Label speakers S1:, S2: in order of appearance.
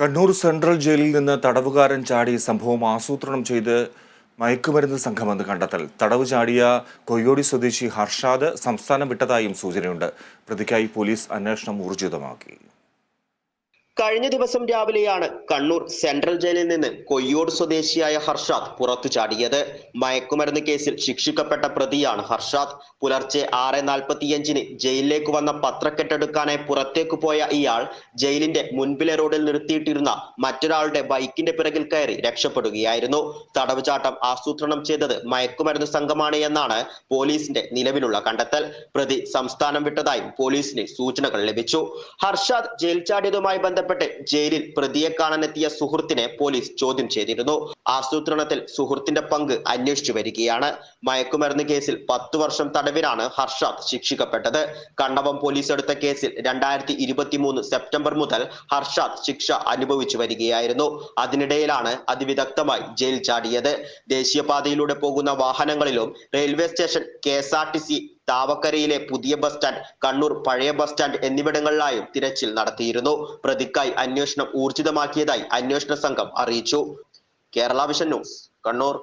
S1: Kannur central ജയിലിൽ നിന്ന് തടവുകാരൻ ചാടി സംഭവം ആസൂത്രണം ചെയ്ത് മയക്കുമരുന്ന് സംഘമെന്ന് കണ്ടെത്തൽ. തടവ് ചാടിയ കൊയ്യോടി സ്വദേശി ഹർഷാദ് സംസ്ഥാനം വിട്ടതായും സൂചനയുണ്ട്. പ്രതിക്കായി പോലീസ് അന്വേഷണം ഊർജിതമാക്കി.
S2: കഴിഞ്ഞ ദിവസം രാവിലെയാണ് കണ്ണൂർ സെൻട്രൽ ജയിലിൽ നിന്ന് കൊയ്യോട് സ്വദേശിയായ ഹർഷാദ് പുറത്തു ചാടിയത്. മയക്കുമരുന്ന് കേസിൽ ശിക്ഷിക്കപ്പെട്ട പ്രതിയാണ് ഹർഷാദ്. പുലർച്ചെ ആറ് നാൽപ്പത്തിയഞ്ചിന് ജയിലിലേക്ക് വന്ന പത്രക്കെട്ടെടുക്കാനായി പുറത്തേക്ക് പോയ ഇയാൾ ജയിലിന്റെ മുൻപിലെ റോഡിൽ നിർത്തിയിട്ടിരുന്ന മറ്റൊരാളുടെ ബൈക്കിന്റെ പിറകിൽ കയറി രക്ഷപ്പെടുകയായിരുന്നു. തടവുചാട്ടം ആസൂത്രണം ചെയ്തത് മയക്കുമരുന്ന് സംഘമാണ് എന്നാണ് പോലീസിന്റെ നിലവിലുള്ള കണ്ടെത്തൽ. പ്രതി സംസ്ഥാനം വിട്ടതായും പോലീസിന് സൂചനകൾ ലഭിച്ചു. ഹർഷാദ് ജയിൽ ചാടിയതുമായി ബന്ധപ്പെട്ട് ജയിലിൽ പ്രതിയെ കാണാനെത്തിയ സുഹൃത്തിനെ പോലീസ് ചോദ്യം ചെയ്തിരുന്നു. ആസൂത്രണത്തിൽ സുഹൃത്തിന്റെ പങ്ക് അന്വേഷിച്ചു വരികയാണ്. മയക്കുമരുന്ന് കേസിൽ പത്തു വർഷം തടവിലാണ് ഹർഷാദ് ശിക്ഷിക്കപ്പെട്ടത്. കണ്ണവം പോലീസ് എടുത്ത കേസിൽ രണ്ടായിരത്തി ഇരുപത്തി മൂന്ന് സെപ്റ്റംബർ മുതൽ ഹർഷാദ് ശിക്ഷ അനുഭവിച്ചു വരികയായിരുന്നു. അതിനിടയിലാണ് അതിവിദഗ്ധമായി ജയിൽ ചാടിയത്. ദേശീയപാതയിലൂടെ പോകുന്ന വാഹനങ്ങളിലും railway station K S R T C താവക്കരയിലെ പുതിയ ബസ് സ്റ്റാൻഡ് കണ്ണൂർ പഴയ ബസ് സ്റ്റാൻഡ് എന്നിവിടങ്ങളിലായും തിരച്ചിൽ നടത്തിയിരുന്നു. പ്രതിക്കായി അന്വേഷണം ഊർജിതമാക്കിയതായി അന്വേഷണ സംഘം അറിയിച്ചു. Kerala vision news Kannur.